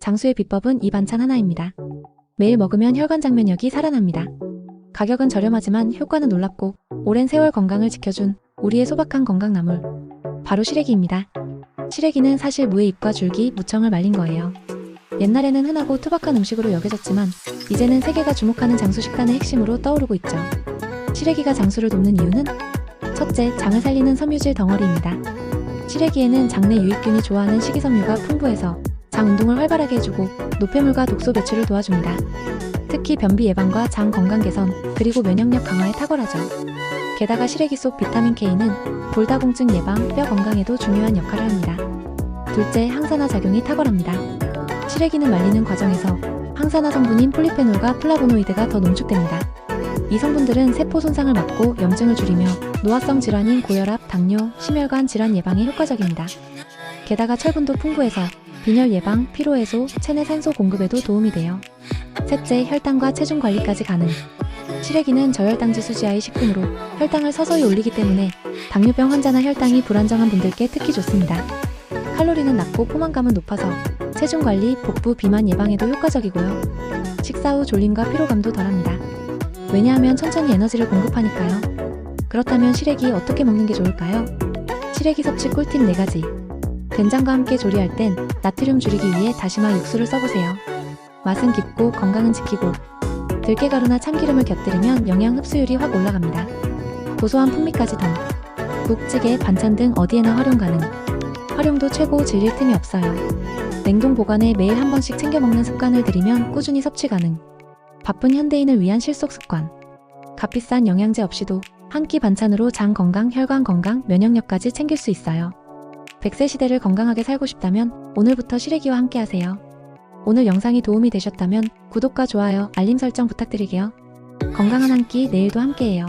장수의 비법은 이 반찬 하나입니다. 매일 먹으면 혈관 장면역이 살아납니다. 가격은 저렴하지만 효과는 놀랍고 오랜 세월 건강을 지켜준 우리의 소박한 건강나물. 바로 시래기입니다. 시래기는 사실 무의 잎과 줄기, 무청을 말린 거예요. 옛날에는 흔하고 투박한 음식으로 여겨졌지만 이제는 세계가 주목하는 장수 식단의 핵심으로 떠오르고 있죠. 시래기가 장수를 돕는 이유는 첫째, 장을 살리는 섬유질 덩어리입니다. 시래기에는 장내 유익균이 좋아하는 식이섬유가 풍부해서 장 운동을 활발하게 해주고 노폐물과 독소 배출을 도와줍니다. 특히 변비 예방과 장 건강 개선, 그리고 면역력 강화에 탁월하죠. 게다가 시래기 속 비타민 K는 골다공증 예방, 뼈 건강에도 중요한 역할을 합니다. 둘째, 항산화 작용이 탁월합니다. 시래기는 말리는 과정에서 항산화 성분인 폴리페놀과 플라보노이드가 더 농축됩니다. 이 성분들은 세포 손상을 막고 염증을 줄이며 노화성 질환인 고혈압, 당뇨, 심혈관 질환 예방에 효과적입니다. 게다가 철분도 풍부해서 빈혈 예방, 피로 해소, 체내 산소 공급에도 도움이 돼요. 셋째, 혈당과 체중 관리까지 가능. 시래기는 저혈당 지수 지하의 식품으로 혈당을 서서히 올리기 때문에 당뇨병 환자나 혈당이 불안정한 분들께 특히 좋습니다. 칼로리는 낮고 포만감은 높아서 체중 관리, 복부 비만 예방에도 효과적이고요. 식사 후 졸림과 피로감도 덜합니다. 왜냐하면 천천히 에너지를 공급하니까요. 그렇다면 시래기 어떻게 먹는 게 좋을까요? 시래기 섭취 꿀팁 4가지. 된장과 함께 조리할 땐 나트륨 줄이기 위해 다시마 육수를 써보세요. 맛은 깊고 건강은 지키고 들깨가루나 참기름을 곁들이면 영양 흡수율이 확 올라갑니다. 고소한 풍미까지 더. 국, 찌개, 반찬 등 어디에나 활용 가능. 활용도 최고 질릴 틈이 없어요. 냉동 보관에 매일 한 번씩 챙겨 먹는 습관을 들이면 꾸준히 섭취 가능. 바쁜 현대인을 위한 실속 습관. 값비싼 영양제 없이도 한 끼 반찬으로 장 건강, 혈관 건강, 면역력까지 챙길 수 있어요. 100세 시대를 건강하게 살고 싶다면 오늘부터 시래기와 함께 하세요. 오늘 영상이 도움이 되셨다면 구독과 좋아요, 알림 설정 부탁드릴게요. 건강한 한 끼 내일도 함께해요.